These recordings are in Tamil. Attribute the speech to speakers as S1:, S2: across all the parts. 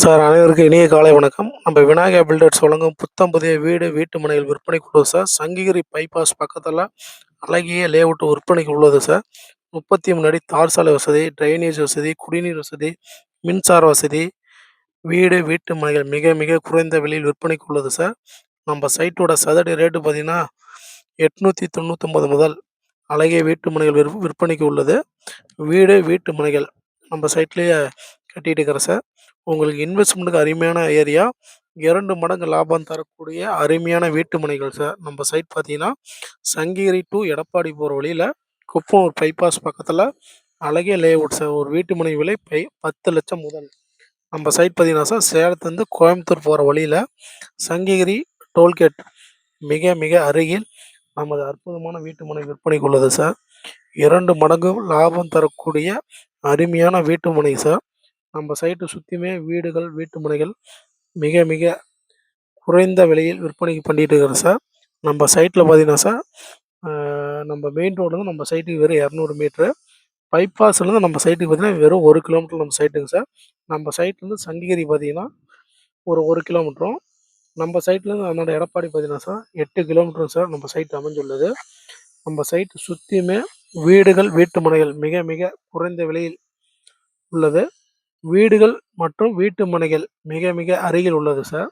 S1: சார் அனைவருக்கும் இனிய காலை வணக்கம். நம்ம விநாயகா பில்டர்ஸ் வழங்கும் புத்தம் புதிய வீடு வீட்டு மனைகள் விற்பனைக்கு உள்ளது சார். சங்ககிரி பைபாஸ் பக்கத்தில் அழகிய லேஅவுட் விற்பனைக்கு உள்ளது சார். முப்பத்தி மூணு அடி தார் சாலை வசதி ட்ரைனேஜ் வசதி குடிநீர் வசதி மின்சார வசதி வீடு வீட்டு மனைகள் மிக மிக குறைந்த விலையில் விற்பனைக்கு உள்ளது சார். நம்ம சைட்டோட சதடி ரேட்டு பார்த்தீங்கன்னா எட்நூற்றி தொண்ணூற்றொம்பது முதல் அழகிய வீட்டு மனைகள் விற்ப விற்பனைக்கு உள்ளது. வீடு வீட்டு மனைகள் நம்ம சைட்லேயே கட்டிட்டு இருக்கிறேன் சார். உங்களுக்கு இன்வெஸ்ட்மெண்ட்டுக்கு அருமையான ஏரியா இரண்டு மடங்கு லாபம் தரக்கூடிய அருமையான வீட்டு மனைகள் சார் நம்ம சைட் பார்த்தீங்கன்னா சங்ககிரி டு எடப்பாடி போகிற வழியில் குப்பனூர் பைபாஸ் பக்கத்தில் அழகிய லேஅவுட் சார் ஒரு வீட்டு மனை விலை பை பத்து லட்சம் முதல். நம்ம சைட் பார்த்தீங்கன்னா சார் சேலத்துலேருந்து கோயம்புத்தூர் போகிற வழியில் சங்ககிரி டோல்கேட் மிக மிக அருகில் நமது அற்புதமான வீட்டு மனை விற்பனைக்கு உள்ளது சார் இரண்டு மடங்கு லாபம் தரக்கூடிய அருமையான வீட்டு மனை சார் நம்ம சைட்டை சுற்றியுமே வீடுகள் வீட்டு முனைகள் மிக மிக குறைந்த விலையில் விற்பனைக்கு பண்ணிகிட்டு இருக்கிறோம் சார் நம்ம சைட்டில் பார்த்தீங்கன்னா சார் நம்ம மெயின் ரோடு நம்ம சைட்டுக்கு வெறும் இரநூறு மீட்ரு பைபாஸ்லேருந்து நம்ம சைட்டுக்கு பார்த்தீங்கன்னா வெறும் ஒரு கிலோமீட்டர் நம்ம சைட்டுங்க சார் நம்ம சைட்லேருந்து சங்ககிரி பார்த்தீங்கன்னா ஒரு ஒரு கிலோமீட்டரும் நம்ம சைட்லேருந்து அதனோட எடப்பாடி பார்த்தீங்கன்னா சார் எட்டு கிலோமீட்டரும் சார் நம்ம சைட் அமைஞ்சுள்ளது. நம்ம சைட் சுற்றியுமே வீடுகள் வீட்டு மனைகள் மிக மிக குறைந்த விலையில் உள்ளது. வீடுகள் மற்றும் வீட்டு மனைகள் மிக மிக அருகில் உள்ளது சார்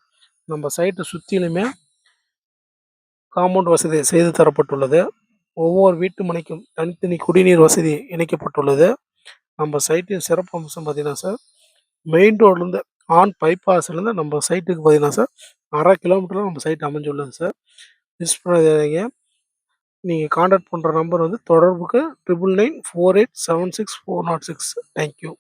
S1: நம்ம சைட்டை சுற்றிலுமே காம்பவுண்ட் வசதி செய்து தரப்பட்டுள்ளது. ஒவ்வொரு வீட்டு மனைக்கும் தனித்தனி குடிநீர் வசதி இணைக்கப்பட்டுள்ளது. நம்ம சைட்டின் சிறப்பு அம்சம் பார்த்தீங்கன்னா சார் மெயின் ரோட்லேருந்து ஆன் பைபாஸ்லேருந்து நம்ம சைட்டுக்கு பார்த்தீங்கன்னா சார் அரை கிலோமீட்டரில் நம்ம சைட் அமைஞ்சுள்ளது சார் மிஸ் பண்ணாதீங்க. நீங்கள் காண்டாக்ட் பண்ணுற நம்பர் வந்து தொடர்புக்கு triple nine four eight seven six four nought six thank you